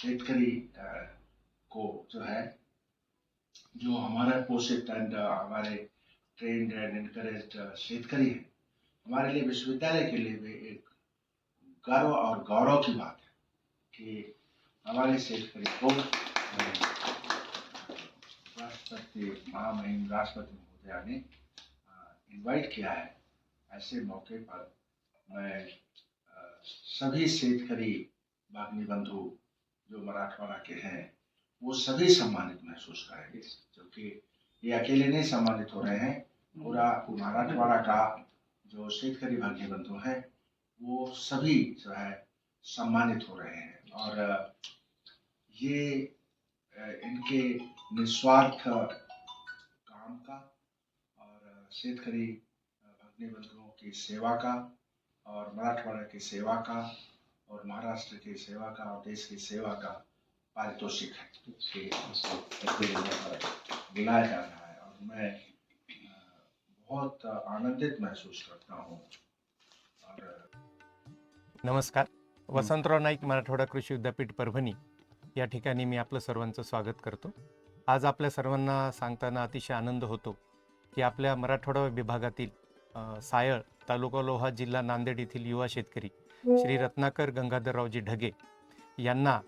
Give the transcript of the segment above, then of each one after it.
शेतकरी को जो है, जो हमारे पोषित एंड हमारे ट्रेंड एंड इनकरेज शेतकरी है। हमारे लिए, विश्वविद्यालय के लिए भी एक गर्व और गौरव की बात है कि हमारे शेतकरी को राष्ट्रपति, महामहिम राष्ट्रपति महोदया ने इनवाइट किया है ऐसे मौके पर। मैं सभी शेतकरी बागनी बंधु जो मराठवाड़ा के हैं वो सभी सम्मानित महसूस करेंगे। क्योंकि ये अकेले नहीं सम्मानित हो रहे हैं पूरा मराठवाड़ा का जो शेतकरी भाग्य बंधु हैं वो सभी जो है सम्मानित हो रहे हैं। और ये इनके निस्वार्थ काम का और शेतकरी भगनी बंधुओं की सेवा का और मराठवाड़ा की सेवा का और महाराष्ट्र की सेवा का और देश की सेवा का पारितोषिक है बुलाया जा रहा है। और मैं बहुत आनंदित महसूस करता हूँ। और नमस्कार। वसंतराव नाईक मराठवाडा कृषी विद्यापीठ परभणी या ठिकाणी मी आपलं सर्वांचं स्वागत करतो. आज आपल्या सर्वांना सांगताना अतिशय आनंद होतो की आपल्या मराठवाडा विभागातील सायळ तालुका लोहा जिल्हा नांदेड येथील युवा शेतकरी हो. श्री रत्नाकर गंगाधररावजी ढगे यांना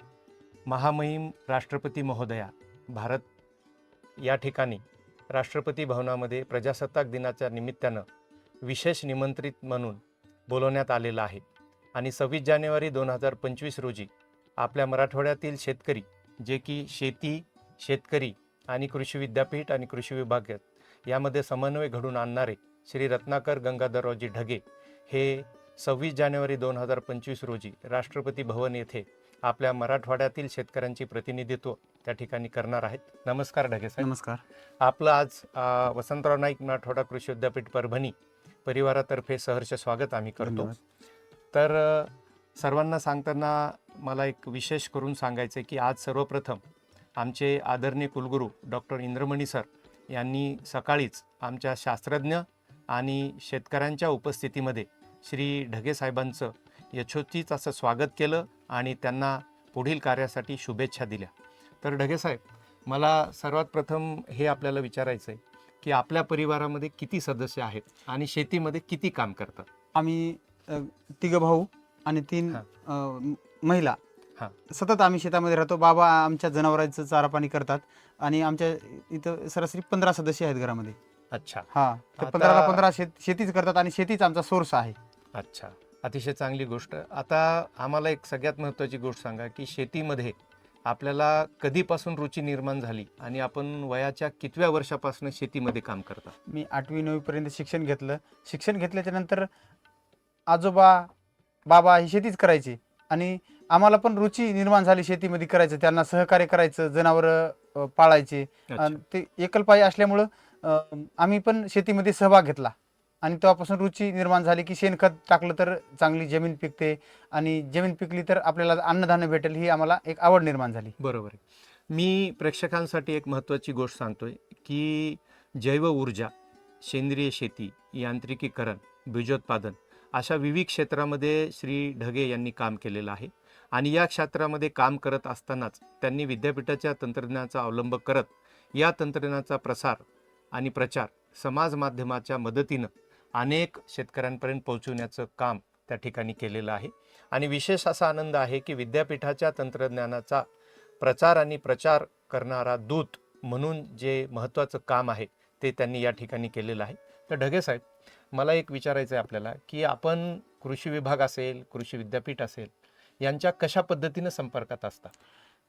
महामहिम राष्ट्रपती महोदया भारत या ठिकाणी राष्ट्रपती भवनामध्ये प्रजासत्ताक दिनाच्या निमित्तानं विशेष निमंत्रित म्हणून बोलवण्यात आलेलं आहे. आणि सव्वीस जानेवारी दोन हजार पंचवीस रोजी आपल्या मराठवाड्यातील शेतकरी जे की शेती शेतकरी आणि कृषी विद्यापीठ आणि कृषी विभाग यामध्ये समन्वय घडून आणणारे श्री रत्नाकर गंगाधररावजी ढगे हे सव्वीस जानेवारी दोन हजार पंचवीस रोजी राष्ट्रपती भवन येथे आपल्या मराठवाड्यातील शेतकऱ्यांचे प्रतिनिधित्व त्या ठिकाणी करणार आहेत. नमस्कार ढगे साहेब. नमस्कार. आपलं आज वसंतराव नाईक मराठवाडा कृषी विद्यापीठ परभणी परिवारातर्फे सहर्ष स्वागत आम्ही करतो. तर सर्वांना सांगताना मला एक विशेष करून सांगायचं आहे की आज सर्वप्रथम आमचे आदरणीय कुलगुरू डॉक्टर इंद्रमणी सर यांनी सकाळीच आमच्या शास्त्रज्ञ आणि शेतकऱ्यांच्या उपस्थितीमध्ये श्री ढगे साहेबांचं यशोचित असं स्वागत केलं आणि त्यांना पुढील कार्यासाठी शुभेच्छा दिल्या. तर ढगे साहेब मला सर्वात प्रथम हे आपल्याला विचारायचं आहे की आपल्या परिवारामध्ये किती सदस्य आहेत आणि शेतीमध्ये किती काम करतात? आम्ही तिघ भाऊ आणि तीन महिला. हा. सतत आम्ही शेतामध्ये राहतो. बाबा आमच्या जनावरांचं चारा पाणी करतात आणि आमच्या इथं सरासरी पंधरा सदस्य आहेत घरामध्ये. अच्छा. हा. पंधराला पंधरा शेत शेतीच करतात आणि शेतीच आमचा सोर्स आहे. अच्छा. अतिशय चांगली गोष्ट. आता आम्हाला एक सगळ्यात महत्त्वाची गोष्ट सांगा की शेतीमध्ये आपल्याला कधीपासून रुची निर्माण झाली आणि आपण वयाच्या कितव्या वर्षापासून शेतीमध्ये काम करता? मी आठवी नववीपर्यंत शिक्षण घेतलं. शिक्षण घेतल्याच्या नंतर आजोबा बाबा ही शेतीच करायची आणि आम्हाला पण रुची निर्माण झाली शेतीमध्ये करायचं त्यांना सहकार्य करायचं जनावरं पाळायचे. आणि ते एकलपायी असल्यामुळं आम्ही पण शेतीमध्ये सहभाग घेतला. आणि तेव्हापासून रुची निर्माण झाली की शेणखत टाकलं तर चांगली जमीन पिकते आणि जमीन पिकली तर आपल्याला अन्नधान्य भेटेल ही आम्हाला एक आवड निर्माण झाली. बरोबर आहे. मी प्रेक्षकांसाठी एक महत्त्वाची गोष्ट सांगतोय की जैव ऊर्जा सेंद्रिय शेती यांत्रिकीकरण बीजोत्पादन अशा विविध क्षेत्रामध्ये श्री ढगे यांनी काम केलेलं आहे आणि या क्षेत्रामध्ये काम करत असतानाच त्यांनी विद्यापीठाच्या तंत्रज्ञानाचा अवलंब करत या तंत्रज्ञानाचा प्रसार आणि प्रचार समाज माध्यमाच्या मदतीनं अनेक शेतकऱ्यांपर्यंत पोहोचवण्याचं काम त्या ठिकाणी केलेलं आहे. आणि विशेष असा आनंद आहे की विद्यापीठाच्या तंत्रज्ञानाचा प्रचार आणि प्रचार करणारा दूत म्हणून जे महत्त्वाचं काम आहे ते त्यांनी या ठिकाणी केलेलं आहे. तर ढगे साहेब मला एक विचारायचं आहे आपल्याला की आपण कृषी विभाग असेल कृषी विद्यापीठ असेल यांच्या कशा पद्धतीनं संपर्कात असता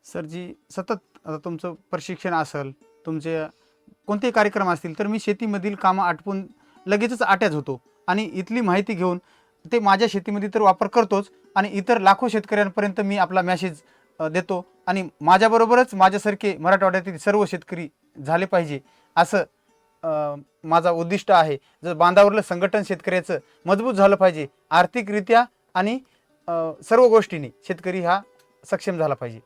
सर जी सतत आता तुमचं प्रशिक्षण असेल तुमचे कोणतेही कार्यक्रम असतील तर मी शेतीमधील कामं आटपून लगेचच अटॅच होतो. आणि इथली माहिती घेऊन ते माझ्या शेतीमध्ये तर वापर करतोच आणि इतर लाखो शेतकऱ्यांपर्यंत मी आपला मॅसेज देतो. आणि माझ्याबरोबरच माझ्यासारखे मराठवाड्यातील सर्व शेतकरी झाले पाहिजे असं माझा उद्दिष्ट आहे. जर बांधावरलं संघटन शेतकऱ्याचं मजबूत झालं पाहिजे आर्थिकरित्या आणि सर्व गोष्टींनी शेतकरी हा सक्षम झाला पाहिजे.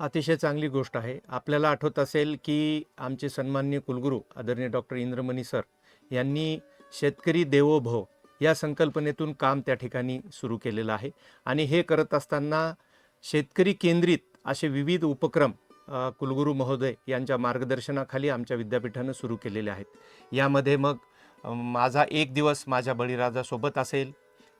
अतिशय चांगली गोष्ट आहे. आपल्याला आठवत असेल की आमचे सन्माननीय कुलगुरू आदरणीय डॉक्टर इंद्रमणी सर यांनी शेतकरी देवोभव या संकल्पनेतून काम त्या ठिकाणी सुरू केलेलं आहे. आणि हे करत असताना शेतकरी केंद्रित असे विविध उपक्रम कुलगुरू महोदय यांच्या मार्गदर्शनाखाली आमच्या विद्यापीठानं सुरू केलेले आहेत. यामध्ये मग माझा एक दिवस माझ्या बळीराजासोबत असेल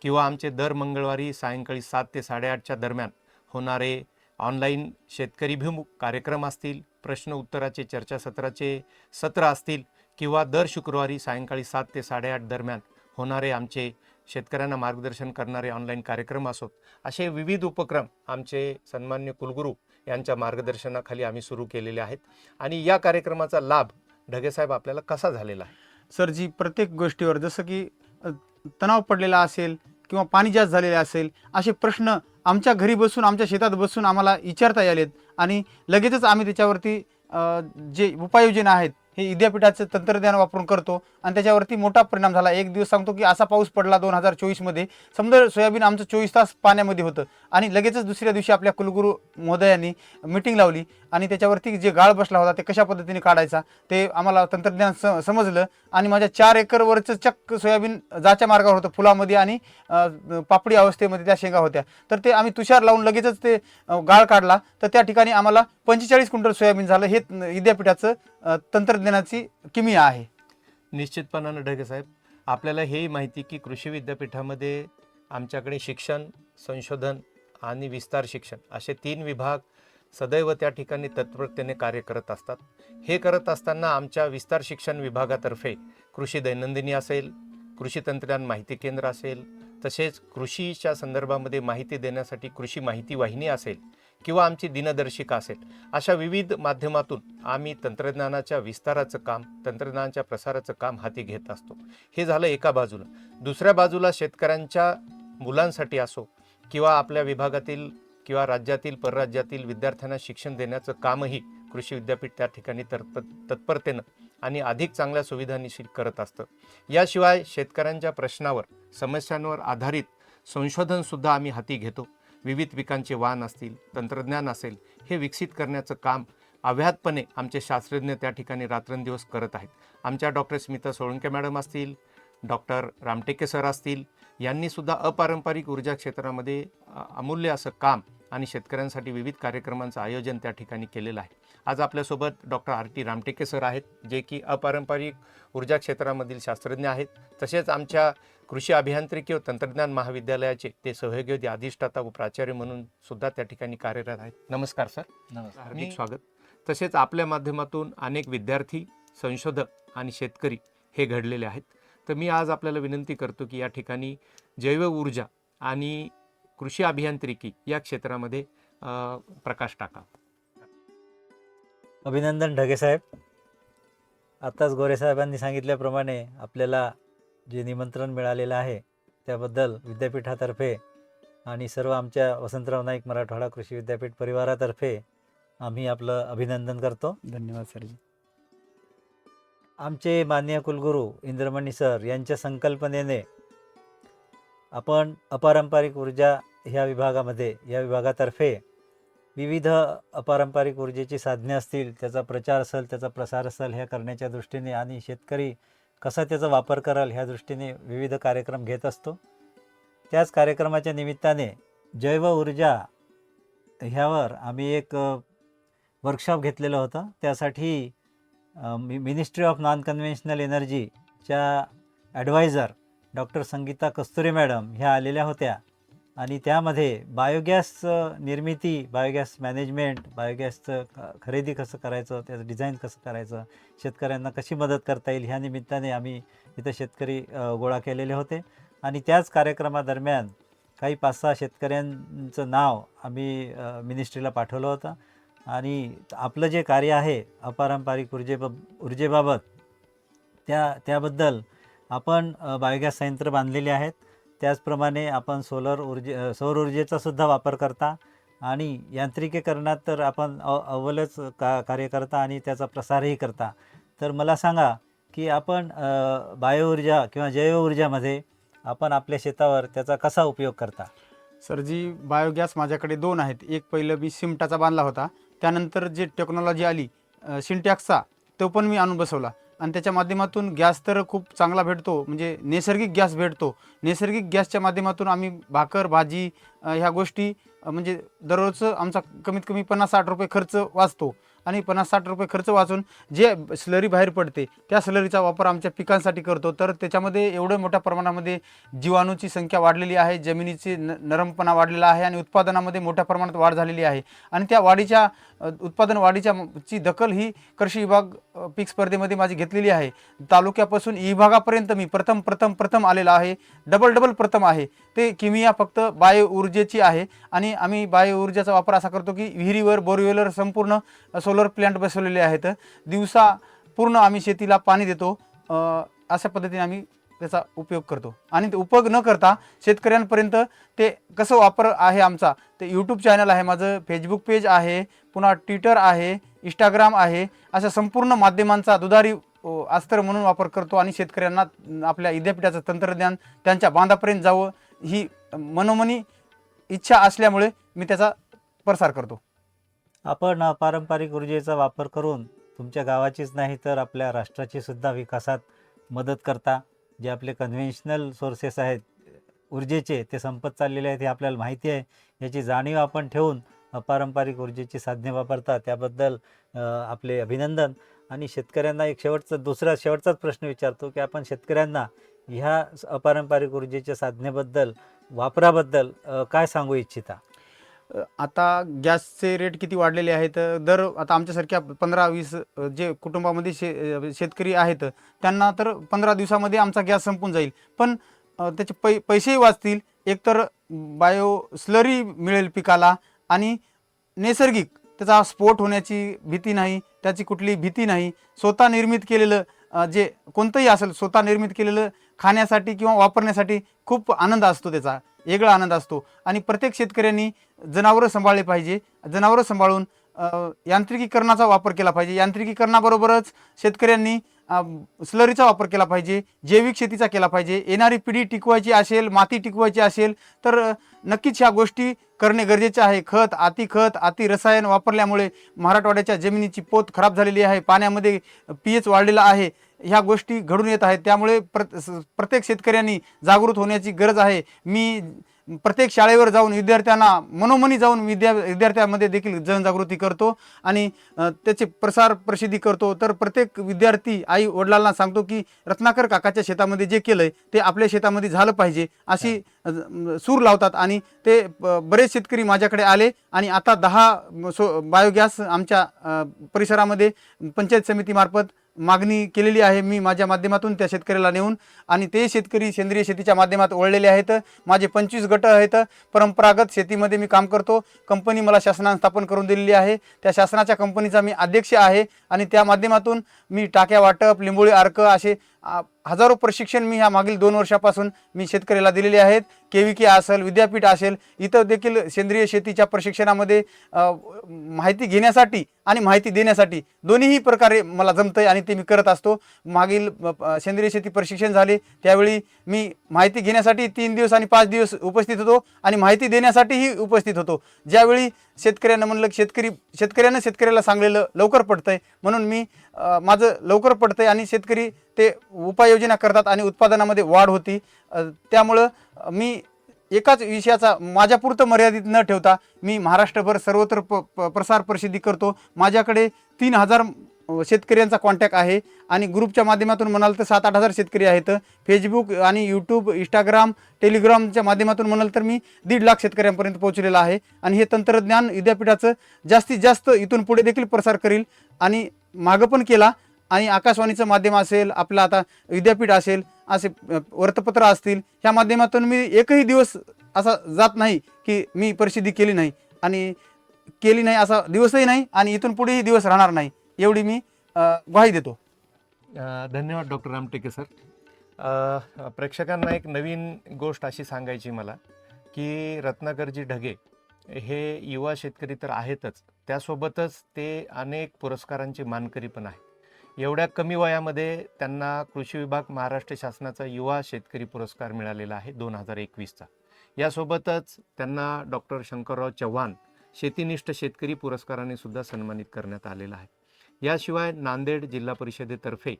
किंवा आमचे दर मंगळवारी सायंकाळी सात ते साडेआठच्या दरम्यान होणारे ऑनलाईन शेतकरीभिमुख कार्यक्रम असतील प्रश्न उत्तराचे चर्चासत्राचे सत्र असतील किंवा दर शुक्रवारी सायंकाळी सात ते साडेआठ दरम्यान होणारे आमचे शेतकऱ्यांना मार्गदर्शन करणारे ऑनलाईन कार्यक्रम असोत असे विविध उपक्रम आमचे सन्मान्य कुलगुरू यांच्या मार्गदर्शनाखाली आम्ही सुरू केलेले आहेत. आणि या कार्यक्रमाचा लाभ ढगेसाहेब आपल्याला कसा झालेला आहे? सर जी प्रत्येक गोष्टीवर जसं की तणाव पडलेला असेल किंवा पाणी जास्त झालेले असेल असे प्रश्न आमच्या घरी बसून आमच्या शेतात बसून आम्हाला विचारता आलेत आणि लगेचच आम्ही त्याच्यावरती जे उपाययोजना आहेत हे विद्यापीठाचं तंत्रज्ञान वापरून करतो आणि त्याच्यावरती मोठा परिणाम झाला. एक दिवस सांगतो की असा पाऊस पडला दोन हजार चोवीसमध्ये समजा सोयाबीन आमचं चोवीस तास पाण्यामध्ये होतं. आणि लगेचच दुसऱ्या दिवशी आपल्या कुलगुरू महोदयांनी मिटिंग लावली. आणि त्याच्यावरती जे गाळ बसला होता ते कशा पद्धतीने काढायचा ते आम्हाला तंत्रज्ञान स समजलं. आणि माझ्या चार एकरवरचं चक्क सोयाबीन जाच्या मार्गावर होतं फुलामध्ये आणि पापडी अवस्थेमध्ये त्या शेंगा होत्या. तर ते आम्ही तुषार लावून लगेचच ते गाळ काढला. तर त्या ठिकाणी आम्हाला पंचेचाळीस क्विंटल सोयाबीन झालं. हे विद्यापीठाचं तंत्रज्ञानाची किमिया आहे. निश्चितपणानं ढगेसाहेब आपल्याला हेही माहिती की कृषी विद्यापीठामध्ये आमच्याकडे शिक्षण संशोधन आणि विस्तार शिक्षण असे तीन विभाग सदैव त्या ठिकाणी तत्परतेने कार्य करत असतात. हे करत असताना आमच्या विस्तार शिक्षण विभागातर्फे कृषी दैनंदिनी असेल कृषी तंत्रज्ञान माहिती केंद्र असेल तसेच कृषीच्या संदर्भामध्ये माहिती देण्यासाठी कृषी माहिती वाहिनी असेल किंवा आमची दिनदर्शिका असेल अशा विविध माध्यमातून आम्ही तंत्रज्ञानाच्या विस्ताराचं काम तंत्रज्ञानाच्या प्रसाराचं काम हाती घेत असतो. हे झालं एका बाजूला. दुसऱ्या बाजूला शेतकऱ्यांच्या मुलांसाठी असो किंवा आपल्या विभागातील किंवा राज्यातील परराज्यातील विद्यार्थ्यांना शिक्षण देण्याचं कामही कृषी विद्यापीठ त्या ठिकाणी तर तत्परतेनं आणि अधिक चांगल्या सुविधांनिशी करत असतं. याशिवाय शेतकऱ्यांच्या प्रश्नावर समस्यांवर आधारित संशोधनसुद्धा आम्ही हाती घेतो. विविध पिकांचे वाण असतील तंत्रज्ञान असेल हे विकसित करण्याचं काम अव्याहतपणे आमचे शास्त्रज्ञ त्या ठिकाणी रात्रंदिवस करत आहेत. आमच्या डॉक्टर स्मिता सोळंके मॅडम असतील डॉक्टर रामटेके सर असतील यांनीसुद्धा अपारंपरिक ऊर्जा क्षेत्रामध्ये अमूल्य असं काम आणि शेतकऱ्यांसाठी विविध कार्यक्रमांचं आयोजन त्या ठिकाणी केलेलं आहे. आज आपल्यासोबत doctor R T Ramteke sir आहेत जे की अपारंपरिक ऊर्जा क्षेत्रामधील शास्त्रज्ञ आहेत. तसेच आमच्या कृषी अभियांत्रिकी व तंत्रज्ञान महाविद्यालयाचे ते सहयोगी अधिष्ठाता व प्राचार्य म्हणून सुद्धा त्या ठिकाणी कार्यरत आहेत. नमस्कार सर. नमस्कार. हार्दिक स्वागत. तसेच आपल्या माध्यमातून अनेक विद्यार्थी संशोधक आणि शेतकरी हे घडलेले आहेत. तर मी आज आपल्याला विनंती करतो की या ठिकाणी जैव ऊर्जा आणि कृषी अभियांत्रिकी या क्षेत्रामध्ये प्रकाश टाका. अभिनंदन ढगे साहेब. आत्ताच गोरे साहेबांनी सांगितल्याप्रमाणे आपल्याला जे निमंत्रण मिळालेलं आहे त्याबद्दल विद्यापीठातर्फे आणि सर्व आमच्या वसंतराव नाईक मराठवाडा कृषी विद्यापीठ परिवारातर्फे आम्ही आपलं अभिनंदन करतो. धन्यवाद सरजी. आमचे माननीय कुलगुरू इंद्रमणी सर यांच्या संकल्पनेने आपण अपारंपरिक ऊर्जा ह्या विभागामध्ये या विभागातर्फे विविध अपारंपरिक ऊर्जेची साधने असतील त्याचा प्रचार असेल त्याचा प्रसार असेल ह्या करण्याच्या दृष्टीने आणि शेतकरी कसा त्याचा वापर कराल ह्या दृष्टीने विविध कार्यक्रम घेत असतो. त्याच कार्यक्रमाच्या निमित्ताने जैव ऊर्जा ह्यावर आम्ही एक वर्कशॉप घेतलेलं होतं. त्यासाठी ministry of non conventional एनर्जीच्या adviser doctor Sangeeta Kasturi madam ह्या आलेल्या होत्या. आणि त्यामध्ये बायोगॅस निर्मिती बायोगॅस मॅनेजमेंट बायोगॅसचं खरेदी कसं करायचं त्याचं डिझाईन कसं करायचं शेतकऱ्यांना कशी मदत करता येईल ह्या निमित्ताने आम्ही इथं शेतकरी गोळा केलेले होते. आणि त्याच कार्यक्रमादरम्यान काही पाच सहा शेतकऱ्यांचं नाव आम्ही मिनिस्ट्रीला पाठवलं होतं. आणि आपलं जे कार्य आहे अपारंपरिक ऊर्जेब ऊर्जेबाबत त्या त्याबद्दल आपण बायोगॅस संयंत्र बांधलेले आहेत. त्याचप्रमाणे आपण सोलर ऊर्जे सौर ऊर्जेचा सुद्धा वापर करता आणि यांत्रिकीकरणात तर आपण अ अव्वलच का कार्य करता आणि त्याचा प्रसारही करता. तर मला सांगा की आपण बायोऊर्जा किंवा जैव ऊर्जामध्ये आपण आपल्या शेतावर त्याचा कसा उपयोग करता? सर जी बायोगॅस माझ्याकडे दोन आहेत. एक पहिलं मी सिमटाचा बांधला होता. त्यानंतर जे टेक्नॉलॉजी आली सिंटॅक्सचा तो पण मी आणून बसवला. आणि त्याच्या माध्यमातून गॅस तर खूप चांगला भेटतो. म्हणजे नैसर्गिक गॅस भेटतो. नैसर्गिक गॅसच्या माध्यमातून आम्ही भाकर भाजी ह्या गोष्टी म्हणजे दररोजचं आमचा कमीत कमी पन्नास साठ रुपये खर्च वाचतो. आणि पन्नास साठ रुपये खर्च वाचून जे स्लरी बाहेर पडते त्या स्लरीचा वापर आमच्या पिकांसाठी करतो. तर त्याच्यामध्ये एवढं मोठ्या प्रमाणामध्ये जीवाणूची संख्या वाढलेली आहे जमिनीची न नरमपणा वाढलेला आहे आणि उत्पादनामध्ये मोठ्या प्रमाणात वाढ झालेली आहे. आणि त्या वाढीच्या उत्पादन वाढीच्या ची दखल ही कृषी विभाग पीक स्पर्धेमध्ये माझी घेतलेली आहे. तालुक्यापासून विभागापर्यंत मी प्रथम प्रथम प्रथम आलेला आहे. डबल डबल प्रथम आहे. ते किमिया फक्त बायो ऊर्जेची आहे. आणि आम्ही बायो ऊर्जेचा वापर असा करतो की विहिरीवर बोरवेलवर संपूर्ण सोलर प्लांट बसवलेले आहेत. दिवसा पूर्ण आम्ही शेतीला पाणी देतो. अशा पद्धतीने आम्ही त्याचा उपयोग करतो. आणि ते उपयोग न करता शेतकऱ्यांपर्यंत ते कसं वापर आहे आमचा ते यूट्यूब चॅनल आहे माझं फेसबुक पेज आहे पुन्हा ट्विटर आहे इंस्टाग्राम आहे अशा संपूर्ण माध्यमांचा दुधारी अस्त्र म्हणून वापर करतो आणि शेतकऱ्यांना आपल्या विद्यापीठाचं तंत्रज्ञान त्यांच्या बांधापर्यंत जावं ही मनोमनी इच्छा असल्यामुळे मी त्याचा प्रसार करतो. आपण पारंपरिक ऊर्जेचा वापर करून तुमच्या गावाचीच नाही तर आपल्या राष्ट्राची सुद्धा विकासात मदत करता. जे आपले कन्व्हेन्शनल सोर्सेस आहेत ऊर्जेचे ते संपत चाललेले आहेत हे आपल्याला माहिती आहे. याची जाणीव आपण ठेवून अपारंपरिक ऊर्जेची साधने वापरता त्याबद्दल आपले अभिनंदन. आणि शेतकऱ्यांना एक शेवटचा दुसरा शेवटचाच प्रश्न विचारतो की आपण शेतकऱ्यांना ह्या स- अपारंपरिक ऊर्जेच्या साधनेबद्दल वापराबद्दल काय सांगू इच्छिता? आता गॅसचे रेट किती वाढलेले आहेत? दर आता आमच्यासारख्या पंधरा वीस जे कुटुंबामध्ये शे शेतकरी आहेत त्यांना तर पंधरा दिवसामध्ये आमचा गॅस संपून जाईल. पण त्याचे पै पैसेही वाचतील. एकतर बायो स्लरी मिळेल पिकाला आणि नैसर्गिक त्याचा स्फोट होण्याची भीती नाही त्याची कुठली भीती नाही. स्वतः निर्मित केलेलं जे कोणतंही असेल स्वतः निर्मित केलेलं खाण्यासाठी किंवा वापरण्यासाठी खूप आनंद असतो त्याचा. वेगळा आनंद असतो. आणि प्रत्येक शेतकऱ्यांनी जनावरं सांभाळले पाहिजे. जनावरं सांभाळून यांत्रिकीकरणाचा वापर केला पाहिजे. यांत्रिकीकरणाबरोबरच शेतकऱ्यांनी स्लरीचा वापर केला पाहिजे जैविक शेतीचा केला पाहिजे. येणारी पिढी टिकवायची असेल माती टिकवायची असेल तर नक्कीच ह्या गोष्टी करणे गरजेचे आहे. खत अति खत अति रसायन वापरल्यामुळे मराठवाड्याच्या जमिनीची पोत खराब झालेली आहे पाण्यामध्ये पी एच वाढलेला आहे. ह्या गोष्टी घडून येत आहेत. त्यामुळे प्र प्रत्येक शेतकऱ्यांनी जागृत होण्याची गरज आहे. मी प्रत्येक शाळेवर जाऊन विद्यार्थ्यांना मनोमनी जाऊन विद्या विद्यार्थ्यांमध्ये देखील जनजागृती करतो आणि त्याचे प्रसार प्रसिद्धी करतो. तर प्रत्येक विद्यार्थी आई वडिलांना सांगतो की रत्नाकर काकाच्या शेतामध्ये जे केलं आहे ते आपल्या शेतामध्ये झालं पाहिजे. अशी सूर लावतात आणि ते बरेच शेतकरी माझ्याकडे आले आणि आता दहा सो बायोगॅस आमच्या परिसरामध्ये पंचायत समितीमार्फत मागणी केलेली आहे. मी माझ्या माध्यमातून त्या शेतकऱ्याला नेऊन आणि ते शेतकरी सेंद्रिय शेतीच्या माध्यमात ओळलेले आहेत. माझे पंचवीस गट आहेत. परंपरागत शेतीमध्ये मी काम करतो. कंपनी मला शासनाने स्थापन करून दिलेली आहे. त्या शासनाच्या कंपनीचा मी अध्यक्ष आहे आणि त्या माध्यमातून मी टाक्या वाटप लिंबोळी अर्क असे हजारो प्रशिक्षण मी ह्या मागील दोन वर्षापासून मी शेतकऱ्याला दिलेले आहेत. के व्ही के असेल विद्यापीठ असेल इथं देखील सेंद्रिय शेतीच्या प्रशिक्षणामध्ये माहिती घेण्यासाठी आणि माहिती देण्यासाठी दोन्हीही प्रकारे मला जमतंय आणि ते मी करत असतो. मागील सेंद्रिय शेती प्रशिक्षण झाले त्यावेळी मी माहिती घेण्यासाठी तीन दिवस आणि पाच दिवस उपस्थित होतो आणि माहिती देण्यासाठीही उपस्थित होतो. ज्यावेळी शेतकऱ्यांना म्हणलं शेतकरी शेतकऱ्यानं शेतकऱ्याला सांगलेलं लवकर पडतंय. म्हणून मी माझं लवकर पडतंय आणि शेतकरी ते उपाययोजना करतात आणि उत्पादनामध्ये वाढ होती. त्यामुळं मी एकाच विषयाचा माझ्यापुरतं मर्यादित न ठेवता मी महाराष्ट्रभर सर्वत्र प प- प्रसार प्रसिद्धी करतो. माझ्याकडे तीन हजार शेतकऱ्यांचा कॉन्टॅक्ट आहे. आणि ग्रुपच्या माध्यमातून म्हणाल तर सात आठ हजार शेतकरी आहेत. फेसबुक आणि यूट्यूब इंस्टाग्राम टेलिग्रामच्या माध्यमातून म्हणाल तर मी दीड लाख शेतकऱ्यांपर्यंत पोहोचलेलं आहे. आणि हे तंत्रज्ञान विद्यापीठाचं जास्तीत जास्त इथून पुढे देखील प्रसार करील. आणि मागं पण केला. आणि आकाशवाणीचं माध्यम असेल आपलं आता विद्यापीठ असेल असे वृत्तपत्र असतील ह्या माध्यमातून मी एकही दिवस असा जात नाही की मी प्रसिद्धी केली नाही. आणि केली नाही असा दिवसही नाही आणि इथून पुढेही दिवस राहणार नाही. एवढी मी ग्वाही देतो. धन्यवाद डॉक्टर रामटेके सर. अ, प्रेक्षकांना एक नवीन गोष्ट अशी सांगायची मला की रत्नाकरजी ढगे हे युवा शेतकरी तर आहेतच त्यासोबतच ते अनेक पुरस्कारांचे मानकरी पण आहे एवढ्या कमी वयामध्ये त्यांना कृषी विभाग महाराष्ट्र शासनाचा युवा शेतकरी पुरस्कार मिळालेला आहे दोन हजार एकवीसचा. यासोबतच त्यांना डॉक्टर शंकरराव चव्हाण शेतीनिष्ठ शेतकरी पुरस्काराने सुद्धा सन्मानित करण्यात आलेला आहे. याशिवाय नांदेड जिल्हा परिषदेतर्फे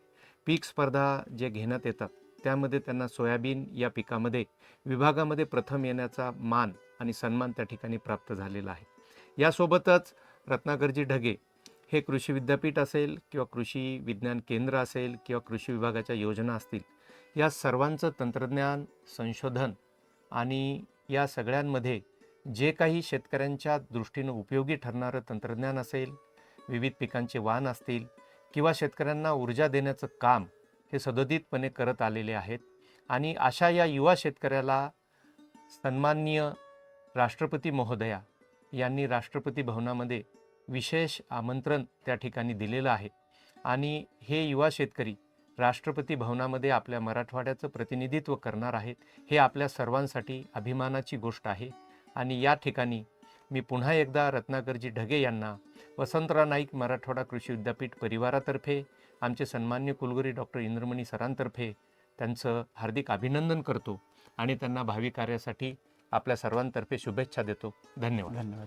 पीक स्पर्धा जे घेण्यात येतात त्यामध्ये त्यांना सोयाबीन या पिकामध्ये विभागामध्ये प्रथम येण्याचा मान आणि सन्मान त्या ठिकाणी प्राप्त झालेला आहे. यासोबतच रत्नाकरजी ढगे हे कृषी विद्यापीठ असेल किंवा कृषी विज्ञान केंद्र असेल किंवा कृषी विभागाच्या योजना असतील या सर्वांचं तंत्रज्ञान संशोधन आणि या सगळ्यांमध्ये जे काही शेतकऱ्यांच्या दृष्टीनं उपयोगी ठरणारं तंत्रज्ञान असेल विविध पिकांचे वाण असतील किंवा शेतकऱ्यांना ऊर्जा देण्याचं काम हे सदोदितपणे करत आलेले आहेत. आणि अशा या युवा शेतकऱ्याला सन्माननीय राष्ट्रपती महोदया यांनी राष्ट्रपती भवनामध्ये विशेष आमंत्रण त्या ठिकाणी दिलेलं आहे. आणि हे युवा शेतकरी राष्ट्रपती भवनामध्ये आपल्या मराठवाड्याचं प्रतिनिधित्व करणार आहेत हे आपल्या सर्वांसाठी अभिमानाची गोष्ट आहे. आणि या ठिकाणी मी पुन्हा एकदा रत्नाकरजी ढगे यांना वसंतराव नाईक मराठवाडा कृषी विद्यापीठ परिवारातर्फे आमचे सन्मान्य कुलगुरी डॉक्टर इंद्रमणी सरांतर्फे त्यांचं हार्दिक अभिनंदन करतो आणि त्यांना भावी कार्यासाठी आपल्या सर्वांतर्फे शुभेच्छा देतो. धन्यवाद. धन्यवाद.